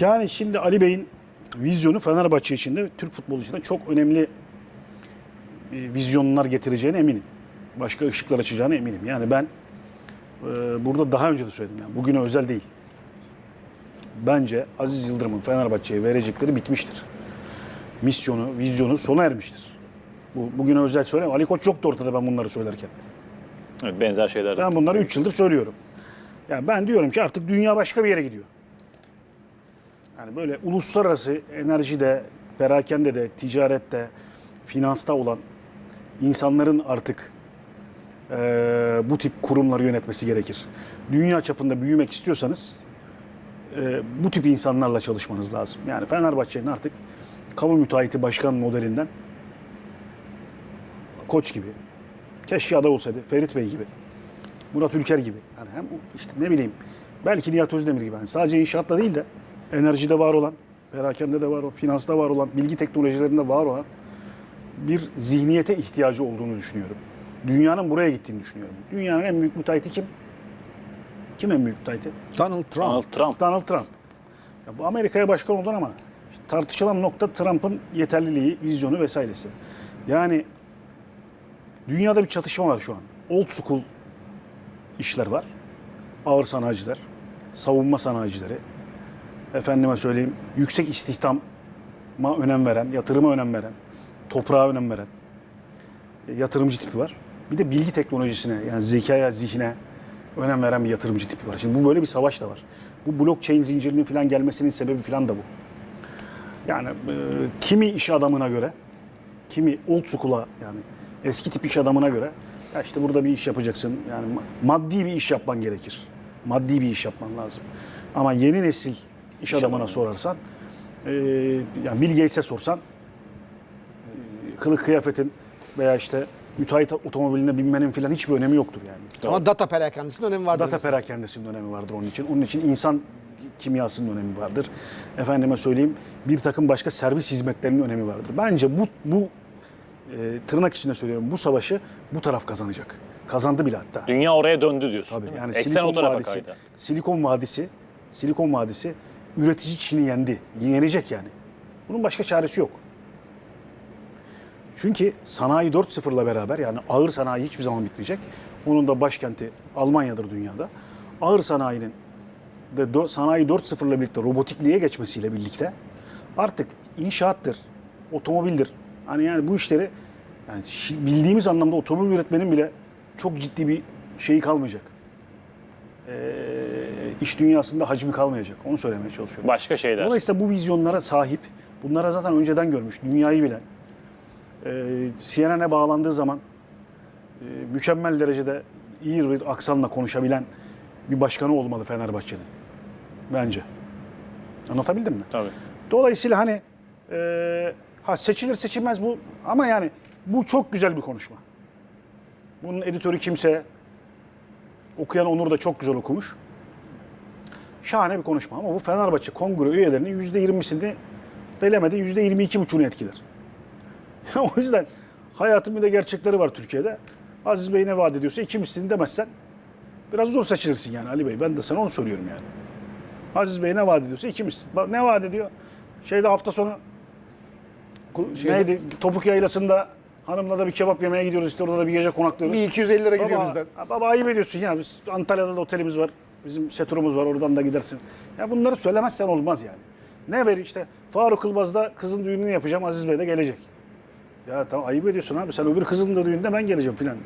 Yani şimdi Ali Bey'in vizyonu Fenerbahçe için de Türk futbolu için de çok önemli e, vizyonlar getireceğine eminim. Başka ışıklar açacağına eminim. Yani ben e, burada daha önce de söyledim yani bugüne özel değil. Bence Aziz Yıldırım'ın Fenerbahçe'ye verecekleri bitmiştir. Misyonu, vizyonu sona ermiştir. Bu bugüne özel söyleyeyim. Ali Koç yoktu ortada ben bunları söylerken. Evet, benzer şeyler. Ben bunları 3 yıldır söylüyorum. Yani ben diyorum ki artık dünya başka bir yere gidiyor. Yani böyle uluslararası enerjide, perakende de, ticarette, finansta olan insanların artık eee, bu tip kurumları yönetmesi gerekir. Dünya çapında büyümek istiyorsanız eee, bu tip insanlarla çalışmanız lazım. Yani Fenerbahçe'nin artık kamu müteahhiti başkan modelinden Koç gibi, keşke aday olsaydı, Ferit Bey gibi, Murat Ülker gibi. Yani hem işte ne bileyim belki Nihat Özdemir gibi. Yani sadece inşaatta değil de enerjide var olan, perakende de var olan, finansta var olan, bilgi teknolojilerinde var olan bir zihniyete ihtiyacı olduğunu düşünüyorum. Dünyanın buraya gittiğini düşünüyorum. Dünyanın en büyük müteahhiti kim? Kim en büyük müteahhiti? Donald Trump. Donald Trump. Donald Trump. Ya bu Amerika'ya başkan oldun ama işte tartışılan nokta Trump'ın yeterliliği, vizyonu vesairesi. Yani dünyada bir çatışma var şu an. Old school işler var. Ağır sanayiciler, savunma sanayicileri. Efendime söyleyeyim, yüksek istihdama önem veren, yatırıma önem veren, toprağa önem veren e, yatırımcı tipi var. Bir de bilgi teknolojisine yani zekaya, zihne önem veren bir yatırımcı tipi var. Şimdi bu böyle bir savaş da var. Bu blockchain zincirinin falan gelmesinin sebebi falan da bu. Yani e, kimi iş adamına göre, kimi old school'a yani eski tip iş adamına göre ya işte burada bir iş yapacaksın. Yani ma- maddi bir iş yapman gerekir. Maddi bir iş yapman lazım. Ama yeni nesil iş, adamına sorarsan, e, yani Bill Gates'e sorsan kılık kıyafetin veya işte müteahhit otomobiline binmenin falan hiçbir önemi yoktur yani. Ama data perakendisinin önemi vardır. Data mesela. perakendesinin önemi vardır onun için. Onun için insan kimyasının önemi vardır. Efendime söyleyeyim bir takım başka servis hizmetlerinin önemi vardır. Bence bu bu e, tırnak içinde söylüyorum bu savaşı bu taraf kazanacak. Kazandı bile hatta. Dünya oraya döndü diyorsun. Tabii değil mi? yani Eksen Silikon o tarafa Vadisi, kaydı. Silikon Vadisi, Silikon Vadisi üretici Çin'i yendi. Yenecek yani. Bunun başka çaresi yok. Çünkü sanayi 4.0'la beraber yani ağır sanayi hiçbir zaman bitmeyecek. Onun da başkenti Almanya'dır dünyada. Ağır sanayinin de sanayi 4.0'la birlikte robotikliğe geçmesiyle birlikte artık inşaattır, otomobildir. Hani yani bu işleri yani bildiğimiz anlamda otomobil üretmenin bile çok ciddi bir şeyi kalmayacak. Ee, iş dünyasında hacmi kalmayacak. Onu söylemeye çalışıyorum. Başka şeyler. Dolayısıyla bu vizyonlara sahip, bunlara zaten önceden görmüş, dünyayı bilen, e, CNN'e bağlandığı zaman e, mükemmel derecede iyi bir aksanla konuşabilen bir başkanı olmalı Fenerbahçe'nin. Bence. Anlatabildim mi? Tabii. Dolayısıyla hani e, ha seçilir seçilmez bu ama yani bu çok güzel bir konuşma. Bunun editörü kimse, okuyan Onur da çok güzel okumuş. Şahane bir konuşma ama bu Fenerbahçe kongre üyelerinin %20'sini belemedi %22,5'unu etkiler. o yüzden hayatın bir de gerçekleri var Türkiye'de. Aziz Bey ne vaat ediyorsa iki mislini demezsen biraz zor seçilirsin yani Ali Bey. Ben de sana onu soruyorum yani. Aziz Bey ne vaat ediyorsa iki misli. Bak ne vaat ediyor? Şeyde hafta sonu Şeyde- neydi? Topuk Yaylası'nda hanımla da bir kebap yemeye gidiyoruz. İşte orada da bir gece konaklıyoruz. Bir 250 lira gidiyor Baba, bizden. baba ayıp ediyorsun ya. Biz Antalya'da da otelimiz var. Bizim seturumuz var. Oradan da gidersin. Ya bunları söylemezsen olmaz yani. Ne ver işte Faruk Kılbaz'da kızın düğününü yapacağım. Aziz Bey de gelecek. Ya tamam ayıp ediyorsun abi. Sen öbür kızın da düğünde ben geleceğim filan. Ya.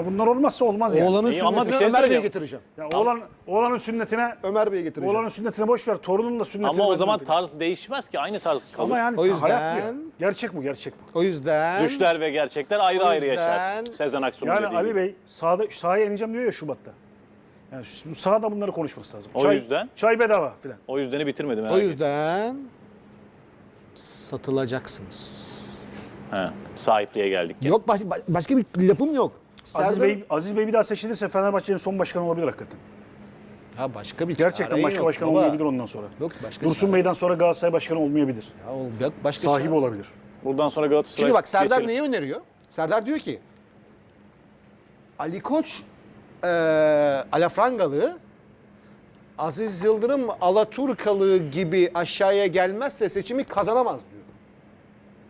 ya bunlar olmazsa olmaz yani. Oğlanın İyi ama sünnetine bir şey Ömer söyleyeyim. getireceğim. Ya oğlan, oğlanın sünnetine Ömer Bey'i getireceğim. oğlanın sünnetine boş ver. Torunun da sünnetine. Ama o ben zaman tarz değişmez ki. Aynı tarz kalır. ama yani O yüzden- hayat bu ya. Gerçek bu gerçek bu. O yüzden Düşler ve gerçekler ayrı O ayrı yaşar. yüzden- Sezen Aksu'nun Yani dediği Ali gibi. Bey sahada, sahaya ineceğim diyor ya Şubat'ta. Yani şu- sahada bunları konuşması lazım. O yüzden? Çay bedava filan. O yüzdeni bitirmedim. o yüzden satılacaksınız. He, sahipliğe geldik. Yok baş- baş- başka bir lafım yok. Aziz Serdar- Bey, Aziz Bey bir daha seçilirse Fenerbahçe'nin son başkanı olabilir hakikaten. Ya başka bir Gerçekten çare başka yok başkan baba. olmayabilir ondan sonra. Yok başka Dursun Bey'den sonra Galatasaray başkanı olmayabilir. Ya o- yok başka Sahibi çare. olabilir. Buradan sonra Galatasaray Şimdi bak Serdar geçelim. neyi öneriyor? Serdar diyor ki Ali Koç e, Alafrangalı Aziz Yıldırım Alaturkalığı gibi aşağıya gelmezse seçimi kazanamaz diyor.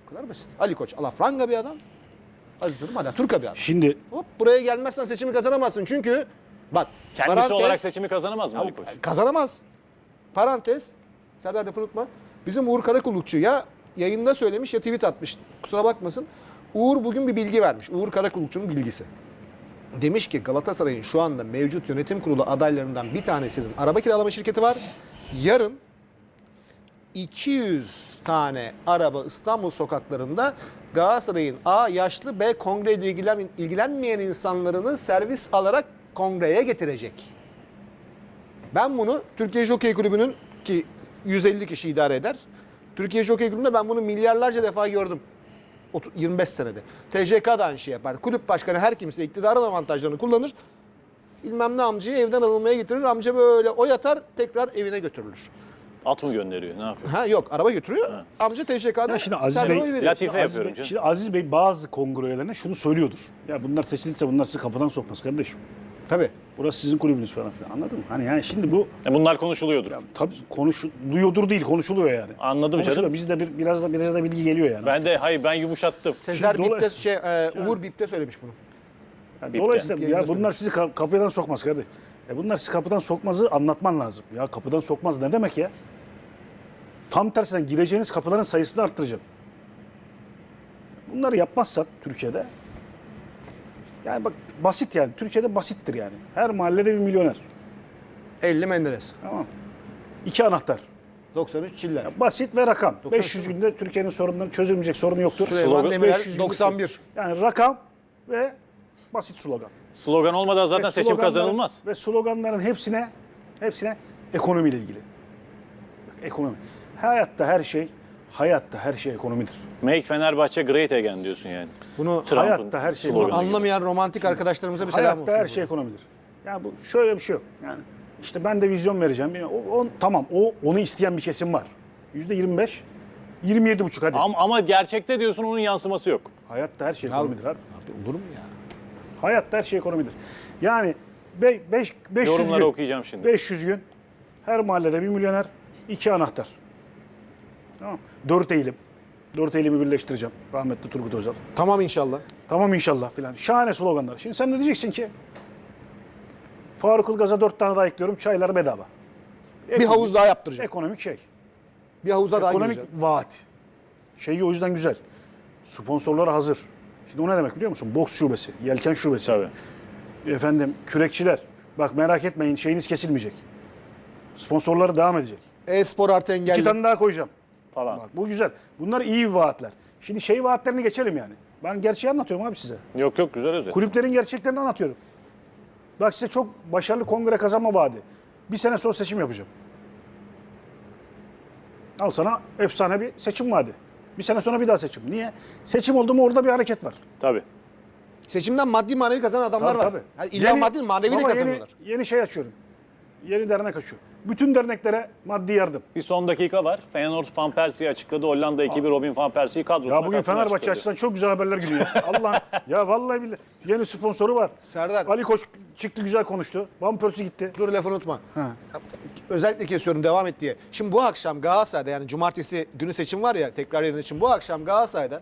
Bu kadar basit. Ali Koç alafranga bir adam. Aziz Yıldırım Alaturka bir adam. Şimdi Hop buraya gelmezsen seçimi kazanamazsın. Çünkü bak Kendisi parantez- olarak seçimi kazanamaz mı Ali Koç? Kazanamaz. Parantez. Serdar lafını unutma. Bizim Uğur Karakullukçu ya yayında söylemiş ya tweet atmış. Kusura bakmasın. Uğur bugün bir bilgi vermiş. Uğur Karakullukçu'nun bilgisi. Demiş ki Galatasaray'ın şu anda mevcut yönetim kurulu adaylarından bir tanesinin araba kiralama şirketi var. Yarın 200 tane araba İstanbul sokaklarında Galatasaray'ın A yaşlı B kongreyle ilgilen, ilgilenmeyen insanlarını servis alarak kongreye getirecek. Ben bunu Türkiye Jokey Kulübü'nün ki 150 kişi idare eder. Türkiye Jokey Kulübü'nde ben bunu milyarlarca defa gördüm. 30 25 senede. TJK da aynı şey yapar. Kulüp başkanı her kimse iktidarın avantajlarını kullanır. Bilmem ne amcayı evden alınmaya getirir. Amca böyle o yatar tekrar evine götürülür. At mı gönderiyor? Ne yapıyor? Ha yok araba götürüyor. Amca TŞK'da Ya şimdi Aziz Bey- veriyor. Latife Aziz yapıyorum Bey, canım. şimdi Aziz Bey bazı kongre üyelerine şunu söylüyordur. Ya bunlar seçilirse bunlar sizi kapıdan sokmaz kardeşim. Tabii. Burası sizin kulübünüz falan filan anladın mı? Hani yani şimdi bu E bunlar konuşuluyordur. tabii konuşuluyordur değil konuşuluyor yani. Anladım Konuşuluyor. canım. Biz de bir, biraz da biraz da bilgi geliyor yani. Ben de hayır ben yumuşattım. Sezer Şimdi Bip'te şey, e, Uğur Bip'te söylemiş bunu. Yani dolayısıyla ya bunlar sizi ka- kapıdan sokmaz kardeş. E bunlar sizi kapıdan sokmazı anlatman lazım. Ya kapıdan sokmaz ne demek ya? Tam tersine gireceğiniz kapıların sayısını arttıracaksın. Bunları yapmazsan Türkiye'de yani bak basit yani. Türkiye'de basittir yani. Her mahallede bir milyoner. 50 Menderes. Tamam. İki anahtar. 93 Çiller. Basit ve rakam. 93 500 günde Türkiye'nin sorunlarını çözülmeyecek sorunu yoktur. Süleyman Demirel 500 günde 91. Yani rakam ve basit slogan. Slogan olmadan zaten seçim kazanılmaz. Ve sloganların hepsine hepsine ekonomiyle ilgili. Bak, ekonomi. Hayatta her şey hayatta her şey ekonomidir. Make Fenerbahçe great again diyorsun yani. Bunu Trump'ın hayatta her şey- Bunu sloganı gibi. anlamayan romantik arkadaşlarımıza bir selam hayatta olsun. her burada. şey ekonomidir. Yani bu şöyle bir şey yok. Yani işte ben de vizyon vereceğim. O, o- tamam o onu isteyen bir kesim var. Yüzde 25 27 buçuk hadi. Ama, ama gerçekte diyorsun onun yansıması yok. Hayatta her şey ekonomidir abi. Abi olur mu ya? Hayatta her şey ekonomidir. Yani 5 500 Yorumları gün. okuyacağım şimdi. 500 gün. Her mahallede bir milyoner, iki anahtar. Tamam. Dört eğilim. Dört eğilimi birleştireceğim. Rahmetli Turgut Özal. Tamam inşallah. Tamam inşallah filan. Şahane sloganlar. Şimdi sen ne diyeceksin ki? Faruk Ilgaz'a dört tane daha ekliyorum. Çaylar bedava. Bir havuz daha yaptıracak. Ekonomik şey. Bir havuza daha Ekonomik gireceğim. vaat. Şeyi o yüzden güzel. Sponsorlar hazır. Şimdi o ne demek biliyor musun? Boks şubesi, yelken şubesi. Tabii. Efendim kürekçiler. Bak merak etmeyin şeyiniz kesilmeyecek. Sponsorları devam edecek. E-spor artı İki engelli. tane daha koyacağım. Falan. Bak bu güzel. Bunlar iyi vaatler. Şimdi şey vaatlerini geçelim yani. Ben gerçeği anlatıyorum abi size. Yok yok güzel özet. Kulüplerin gerçeklerini anlatıyorum. Bak size çok başarılı kongre kazanma vaadi. Bir sene sonra seçim yapacağım. Al sana efsane bir seçim vaadi. Bir sene sonra bir daha seçim. Niye? Seçim oldu mu orada bir hareket var. Tabii. Seçimden maddi manevi kazanan adamlar Tabii var. tabii. Yani illa Yeni- maddi manevi de Baba kazanıyorlar. Yeni, yeni şey açıyorum. Yeni dernek açıyorum. Bütün derneklere maddi yardım. Bir son dakika var. Feyenoord Van Persie'yi açıkladı. Hollanda ekibi Robin Van Persie'yi kadrosuna Ya bugün Fenerbahçe açısından çok güzel haberler gidiyor. Allah ya vallahi billahi yeni sponsoru var. Serdar. Ali Koç çıktı güzel konuştu. Van Persie gitti. Dur lafını unutma. Özellikle kesiyorum devam et diye. Şimdi bu akşam Galatasaray'da yani cumartesi günü seçim var ya tekrar yayın için bu akşam Galatasaray'da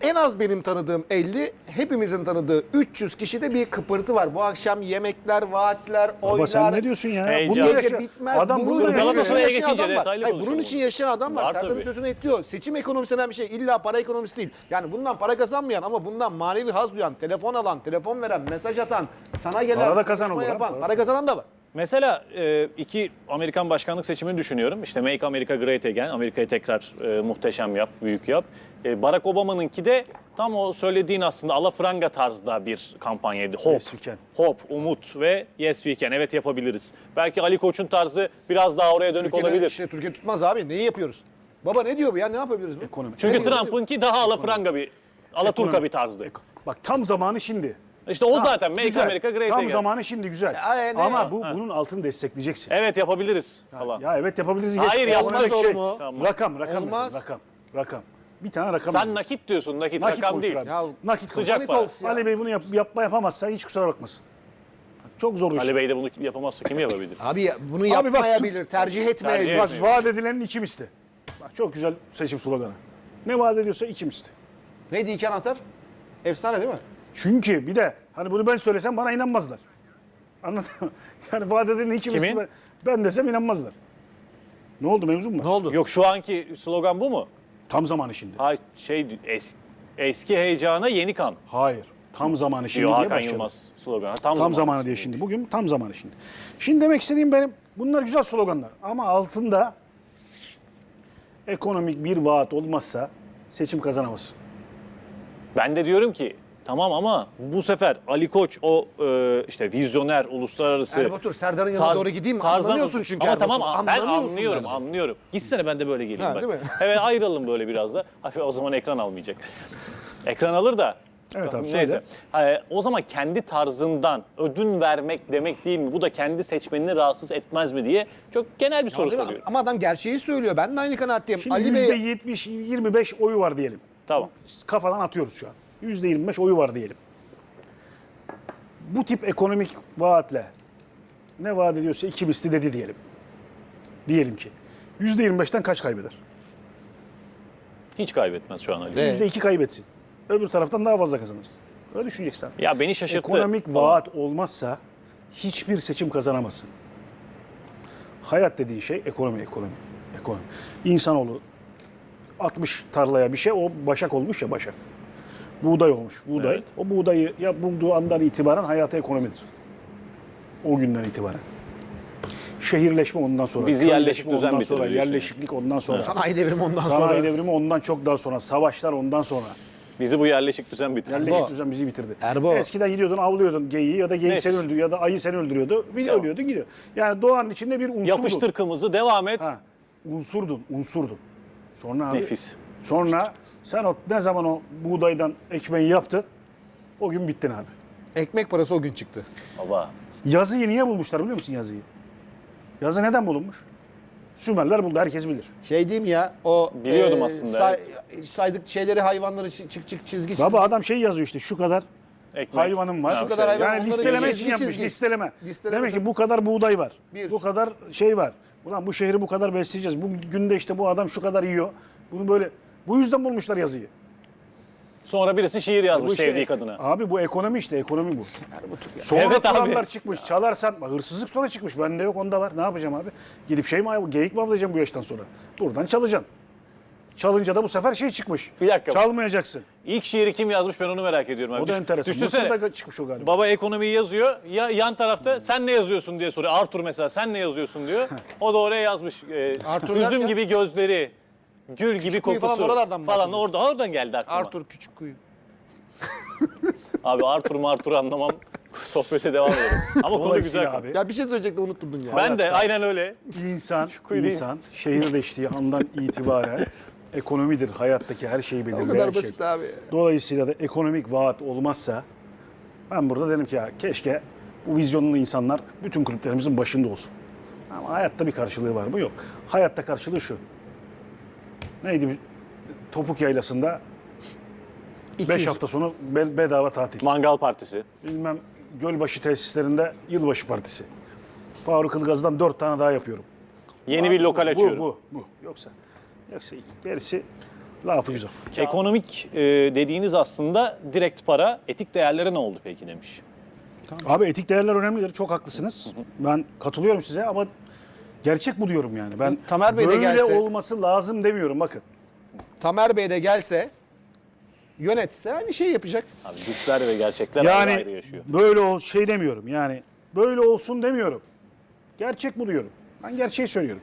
en az benim tanıdığım 50, hepimizin tanıdığı 300 kişide bir kıpırtı var. Bu akşam yemekler, vaatler, oylar. Baba sen ne diyorsun ya? Heyecan. Bunu Gece yaşa- bitmez. Adam bunu bunu yaşayan Galatasaray'a yaşıyor. geçince adam var. detaylı Hayır, bunun konuşalım. için yaşayan adam var. Var Serdar'ın tabii. sözünü ekliyor. Seçim ekonomisi denen bir şey. İlla para ekonomisi değil. Yani bundan para kazanmayan ama bundan manevi haz duyan, telefon alan, telefon veren, mesaj atan, sana gelen, Para da kazan konuşma olur ha, yapan, para. para kazanan da var. Mesela e, iki Amerikan başkanlık seçimini düşünüyorum. İşte Make America Great Again, Amerika'yı tekrar e, muhteşem yap, büyük yap. E, Barack Obama'nınki de tam o söylediğin aslında alafranga tarzda bir kampanyaydı. Hope, Yes, we can. hope, umut ve yes we can, evet yapabiliriz. Belki Ali Koç'un tarzı biraz daha oraya dönük Türkiye'de olabilir. Işte Türkiye tutmaz abi. Neyi yapıyoruz? Baba ne diyor bu ya? Ne yapabiliriz bu? Ekonomi. Çünkü? Trump'ınki daha alafranga bir, alaturka bir tarzdı. Bak tam zamanı şimdi. İşte o Ha, zaten Make güzel. America Great Tam Again. zamanı şimdi güzel. Ya, ne Ama ya? bu bunun altını destekleyeceksin. Evet yapabiliriz falan. Ya evet yapabiliriz. Hayır, yapmaz olur mu? Tamam. Rakam, rakam, Olmaz. rakam, rakam. Bir tane rakam. Sen nakit diyorsun, nakit, Nakit rakam değil. abi. Ya, nakit sıcak konuşur. para. Talks ya. Ali Bey bunu yap, yapma yapamazsa hiç kusura bakmasın. Çok zor iş. Ali Bey de bunu yapamazsa kim yapabilir? Abi ya- bunu Abi bak- yapmayabilir, tercih etmeyebilir. Tercih Bak etmiyor. vaat edilenin iki misli. Bak çok güzel seçim sloganı. Ne vaat ediyorsa iki misli. Neydi iki anahtar? Efsane değil mi? Çünkü bir de hani bunu ben söylesem bana inanmazlar. Anladın mı? Yani vaat edilenin iki misli Kimin? ben, ben desem inanmazlar. Ne oldu mevzu mu? Ne var? oldu? Yok şu anki slogan bu mu? Tam zamanı şimdi. Hayır şey es, eski heyecana yeni kan. Hayır. Tam zamanı şimdi Diyor diye Hakan başladı. Yılmaz sloganı. Tam, Tam zamanı diye şimdi. Bugün tam zamanı şimdi. Şimdi demek istediğim benim bunlar güzel sloganlar ama altında ekonomik bir vaat olmazsa seçim kazanamazsın. Ben de diyorum ki tamam ama bu sefer Ali Koç o e, işte vizyoner uluslararası Erbatur, Serdar'ın yanına tarz- doğru gideyim mi? tarzdan Anlamıyorsun çünkü Ama Erbatur. tamam ben Anlamıyorsun anlıyorum bence. anlıyorum. Gitsene ben de böyle geleyim Ha, bak. değil mi? Evet ayrılalım böyle biraz da. Hafif o zaman ekran almayacak. Ekran alır da. Evet abi, Neyse. söyle. Ha, o zaman kendi tarzından ödün vermek demek değil mi? Bu da kendi seçmenini rahatsız etmez mi diye çok genel bir soru Değil mi? soruyorum. Ama adam gerçeği söylüyor. Ben de aynı kanaatteyim. Şimdi Ali Bey %70, 25 oyu var diyelim. Tamam. Kafadan atıyoruz şu an. %25 oyu var diyelim. Bu tip ekonomik vaatle ne vaat ediyorsa iki misli dedi diyelim. Diyelim ki. %25'ten kaç kaybeder? Hiç kaybetmez şu an Ali. Evet. %2 kaybetsin. Öbür taraftan daha fazla kazanırsın. Öyle düşüneceksin. abi. Ya beni şaşırttı. Ekonomik vaat olmazsa hiçbir seçim kazanamazsın. Hayat dediğin şey ekonomi, ekonomi, ekonomi. İnsanoğlu 60 tarlaya bir şey, o başak olmuş ya başak. Buğday olmuş, buğday. Evet. O buğdayı ya bulduğu andan itibaren hayata ekonomidir. O günden itibaren. Şehirleşme ondan sonra. Bizi yerleşik düzen ondan sonra, yerleşiklik ondan sonra. sanayi devrimi ondan Sanayi sonra. devrimi ondan çok daha sonra. Savaşlar ondan sonra. Bizi bu yerleşik düzen bitirdi. Yerleşik Erbo. düzen bizi bitirdi. Erbo. Eskiden gidiyordun avlıyordun geyiği ya da geyik Nefis. seni öldürüyor ya da ayı seni öldürüyordu. Bir Tamam. ölüyordu gidiyor. Yani doğanın içinde bir unsurdun. Yapıştır kımızı devam et. Ha, unsurdun, unsurdun. Sonra abi, Nefis. Sonra sen o ne zaman o buğdaydan ekmeği yaptın o gün bittin abi. Ekmek parası o gün çıktı. Baba. Yazıyı niye bulmuşlar biliyor musun yazıyı? yazı neden bulunmuş? Sümerler buldu herkes bilir. Şey diyeyim ya o Biliyordum aslında, saydık şeyleri hayvanları çi- çık çık çizgi çizgi. Baba adam şey yazıyor işte şu kadar Ekmek. hayvanım var. Şu kadar hayvan, yani onları listeleme çizgi için yapmış çizgi. listeleme. Listeleme Demek ki bu kadar buğday var. Bir. Bu kadar şey var. Ulan bu şehri bu kadar besleyeceğiz. Bu günde işte bu adam şu kadar yiyor. Bunu böyle bu yüzden bulmuşlar yazıyı. Sonra birisi şiir yazmış Bu işte- sevdiği kadına. Abi bu ekonomi işte ekonomi bu. Sonra Evet abi. kuranlar çıkmış. Çalarsan bak hırsızlık sonra çıkmış. Bende yok onda var. Ne yapacağım abi? Gidip şey mi geyik mi avlayacağım bu yaştan sonra? Buradan çalacaksın. Çalınca da bu sefer şey çıkmış. Bir dakika. Çalmayacaksın. İlk şiiri kim yazmış ben onu merak ediyorum. Abi. O da Düş- enteresan. Düşünsene. Mısır'da çıkmış o galiba. Baba ekonomiyi yazıyor. Ya yan tarafta sen ne yazıyorsun diye soruyor. Arthur mesela sen ne yazıyorsun diyor. O da oraya yazmış. E, Arthur üzüm derken? gibi gözleri, gül gibi kuyu kokusu falan oralardan mı falan bahsediyorsun? orada oradan geldi aklıma. Arthur küçük kuyu. Abi Arthur Arthur anlamam. Sohbete devam edelim. Ama konu Dolayısıyla güzel. abi Ya bir şey söyleyecektim unutturdun ya. Ben de aynen öyle. insan, kuyu değil. insan şehirleştiği andan itibaren ekonomidir. Hayattaki her şeyi o belirleyen kadar şey. basit abi. Dolayısıyla da ekonomik vaat olmazsa ben burada dedim ki ya keşke bu vizyonlu insanlar bütün kulüplerimizin başında olsun. Ama hayatta bir karşılığı var mı? Yok. Hayatta karşılığı şu. Neydi? Topuk Yaylası'nda 5 200. hafta sonu be- bedava tatil. Mangal partisi. Bilmem Gölbaşı tesislerinde yılbaşı partisi. Faruk Ilgaz'dan 4 tane daha yapıyorum. Yeni bir lokal bu, açıyorum. Bu, bu, bu. Yoksa, yoksa gerisi lafı güzel. Ekonomik e, dediğiniz aslında direkt para, etik değerlere ne oldu peki demiş. Abi etik değerler önemlidir. Çok haklısınız. Ben katılıyorum size ama gerçek bu diyorum yani. Ben Tamer Bey de böyle gelse- olması lazım demiyorum bakın. Tamer Bey de gelse yönetse aynı şeyi yapacak. Abi düşler ve gerçekler ayrı Yani ayrı yaşıyor. böyle ol şey demiyorum. Yani böyle olsun demiyorum. Gerçek bu diyorum. Ben gerçeği söylüyorum.